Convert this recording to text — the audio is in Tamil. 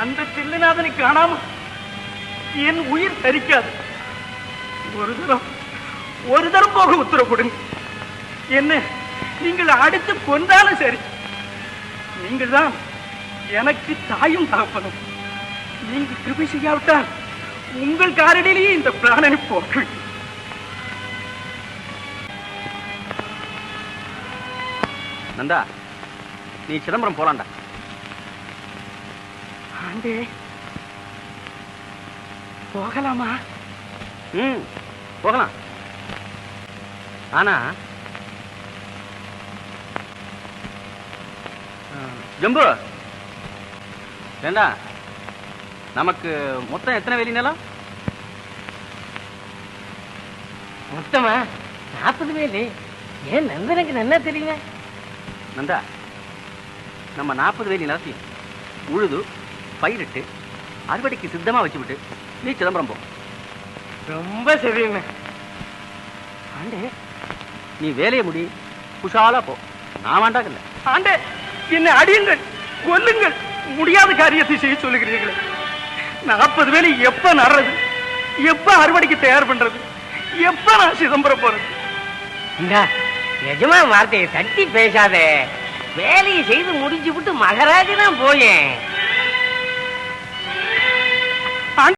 அந்த செல்லுநாதனை காணாம என் உயிர் தரிக்காது. ஒரு தரம் ஒரு தரம் போக உத்தரவு கொடுங்க என்ன நீங்கள் அடுத்து கொண்டாலும் சரி. நீங்கள் தான் எனக்கு தாயும் தகப்பனும் நீங்க கிருபி செய்யாவிட்டால் உங்கள் காரணிலேயே இந்த பிராணனை போக்கு நந்தா நீ சிதம்பரம் போலாம்டா ஆண்டே போகலாமா? ம் போகலாம். ஆனா ஜம்பு ஏண்டா நமக்கு மொத்தம் எத்தனை வேலி நிலம்? மொத்தமா நாற்பது வேலி? ஏன் நந்தனுக்கு நல்லா தெரியுங்க? நந்தா நம்ம நாற்பது வேலி நிலத்தையும் உழுது பயிரிட்டு அறுவடைக்கு சித்தமா வச்சுவிட்டு நீ சிதம்பரம் போ. ரொம்ப சரிங்க ஆண்டே நீ வேலையை முடி குஷாலா போ. நான் வேண்டாங்கல்ல. ஆண்டே என்னை அடியுங்கள் கொல்லுங்கள். முடியாத காரியத்தை செய்ய சொல்லுகிறீர்களே. நாற்பது வேலை எப்ப நடுறது? எப்ப அறுவடைக்கு தயார் பண்றது? எப்ப நான் சிதம்பரம் போறது? இந்த எஜமா வார்த்தையை தட்டி பேசாதே. வேலையை செய்து முடிச்சு விட்டு மகராஜ் தான் போயேன்.